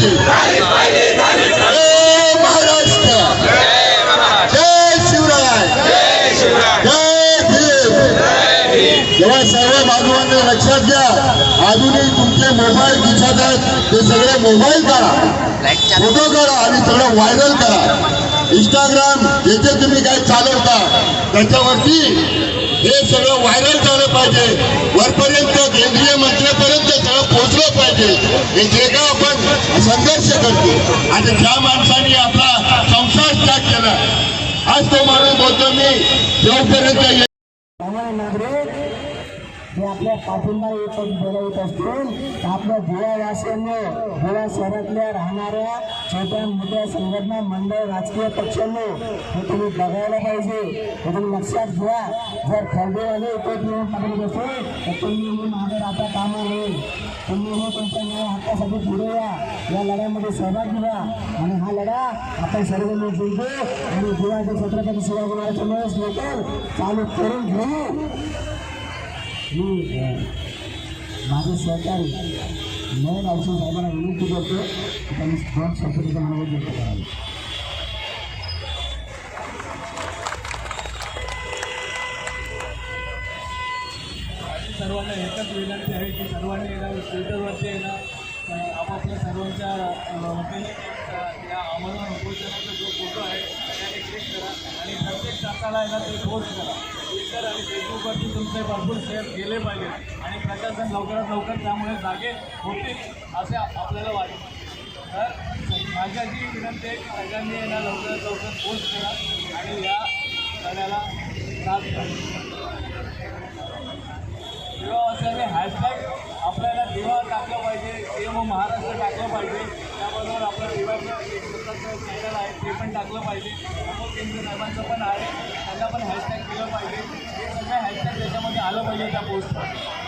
पाहिजे जय महाराष्ट्र लक्षात घ्या अजूनही तुमचे मोबाईल दिसत आहेत ते सगळे मोबाईल करा फोटो करा आणि सगळं व्हायरल करा इंस्टाग्राम जे जे तुम्ही काय चालवता त्याच्यावरती हे सगळं व्हायरल झालं पाहिजे. वरपर्यंत केंद्रीय मंत्र्यापर्यंत सगळं पोहोचलं पाहिजे. हे जे का आपण संघर्ष करतो. आणि ज्या माणसाने आपला संसार त्याग केला आज तो माणूस बोलतो मी जेवपर्यंत जे आपल्या पाठिंबा येत बोलवत असतील तर आपल्या धुळ्यावासियांनी धुळ्या शहरातल्या राहणाऱ्या छोट्या मोठ्या संघटना मंडळ राजकीय पक्षांनी हे तुम्ही बघायला पाहिजे. हे तुम्ही लक्षात घ्या. जर खरडेवाले उपयोग नियम असेल तर तुम्ही हे मागे राहता कामा नये तुम्ही हे तुमच्या न्याय हक्कासाठी पुढे या. या लढ्यामध्ये सहभाग घ्या. आणि हा लढा आपण सर्व मिळून जिंकू आणि दिवाळी छत्रपती शिवाजी महाराजांमुळेच लोकल चालू करून घेऊ. माझे सहकारी नयन औषध साहेबांना विनंती करतो त्यांनी स्थान शब्दाचा मनोबल व्यक्त करावे सर्वांना एकच विनंती आहे की सर्वांनी येणं ट्विटरवरती येणं आपापल्या सर्वांच्या वतीने या आम्हाला उपोषणाचा जो फोटो आहे त्याने क्लिक करा. आणि प्रत्येक तासाला आहे ते पोस्ट करा. ट्विटर आणि फेसबुकवरती तुमचे भरपूर शेअर केले पाहिजे. आणि प्रशासन लवकरात लवकर त्यामुळे जागे होतील असे आपल्याला वाटतं. तर माझ्या जी विनंती आहे की सगळ्यांनी यांना लवकरात लवकर पोस्ट करा आणि या कड्याला त्रास द्या. असल्याने हॅशटॅग आपल्याला दिवा टाकलं पाहिजे ते मग महाराष्ट्र टाकलं पाहिजे त्याबरोबर आपलं दिवाचं एक स्वतःचं पण टाकलं पाहिजे. अमोल केंद्र साहेबांचं पण आहे. त्यांना पण हॅशटॅग केलं पाहिजे. हे सगळं हॅशटॅग त्याच्यामध्ये आलं पाहिजे त्या पोस्टवर